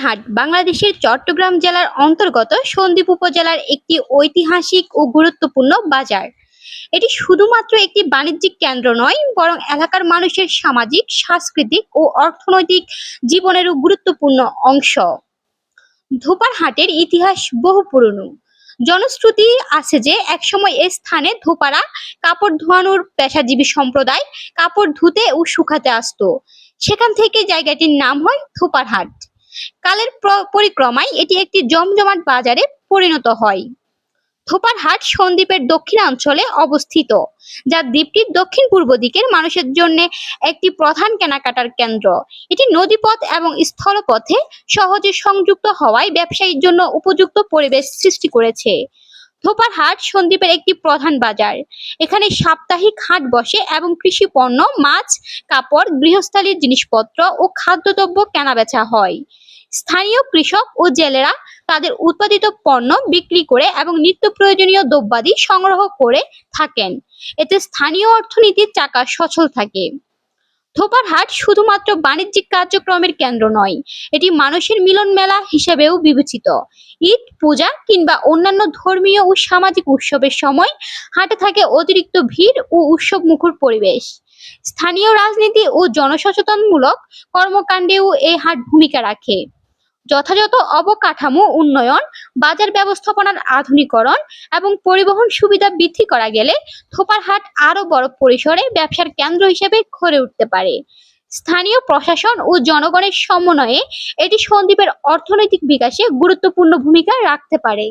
থোপারহাট বাংলাদেশের চট্টগ্রাম জেলার অন্তর্গত সন্দ্বীপ উপজেলার একটি ঐতিহাসিক ও গুরুত্বপূর্ণ বাজার। এটি শুধুমাত্র একটি বাণিজ্যিক কেন্দ্র নয়, বরং এলাকার মানুষের সামাজিক, সাংস্কৃতিক ও অর্থনৈতিক জীবনেরও গুরুত্বপূর্ণ অংশ। ধোপারহাটের ইতিহাস বহু পুরনো। জনশ্রুতি আছে যে, একসময় এই স্থানে ধোপারা কাপড় ধোয়ানোর পেশাজীবী সম্প্রদায় কাপড় ধুতে ও শুকাতে আসতো। সেখান থেকে জায়গাটির নাম হয় থোপারহাট কালের পরিক্রমায় এটি একটি জমজমাট বাজারে পরিণত হয়। থোপারহাট সন্দ্বীপের দক্ষিণাঞ্চলে অবস্থিত, যা দ্বীপটির দক্ষিণ পূর্ব দিকের মানুষের জন্য একটি প্রধান কেনাকাটার কেন্দ্র। এটি নদীপথ এবং স্থলপথে সহজে সংযুক্ত হওয়ায় ব্যবসায়ীর জন্য উপযুক্ত পরিবেশ সৃষ্টি করেছে। থোপারহাট সন্দ্বীপের একটি প্রধান বাজার। এখানে সাপ্তাহিক হাট বসে এবং কৃষি পণ্য, মাছ, কাপড়, গৃহস্থালীর জিনিসপত্র ও খাদ্যদ্রব্য কেনাবেচা হয়। স্থানীয় কৃষক ও জেলেরা তাদের উৎপাদিত পণ্য বিক্রি করে এবং নিত্য প্রয়োজনীয় দ্রব্যাদি সংগ্রহ করে থাকেন। এতে স্থানীয় অর্থনীতির চাকা সচল থাকে। থোপারহাট শুধুমাত্র বাণিজ্যিক কার্যক্রমের কেন্দ্র নয়, এটি মানুষের মিলন মেলা হিসেবেও বিবেচিত। ঈদ পূজা কিংবা অন্যান্য ধর্মীয় ও সামাজিক উৎসবের সময় হাটে থাকে অতিরিক্ত ভিড় ও উৎসব মুখর পরিবেশ। স্থানীয় রাজনীতি ও জনসচেতনমূলক কর্মকাণ্ডেও এই হাট ভূমিকা রাখে। যথাযথ অবকাঠামো উন্নয়ন, বাজার ব্যবস্থাপনার আধুনিকরণ এবং পরিবহন সুবিধা বৃদ্ধি করা গেলে থোপারহাট আরও বড় পরিসরে ব্যবসার কেন্দ্র হিসেবে গড়ে উঠতে পারে। স্থানীয় প্রশাসন ও জনগণের সমন্বয়ে এটি সন্দ্বীপের অর্থনৈতিক বিকাশে গুরুত্বপূর্ণ ভূমিকা রাখতে পারে।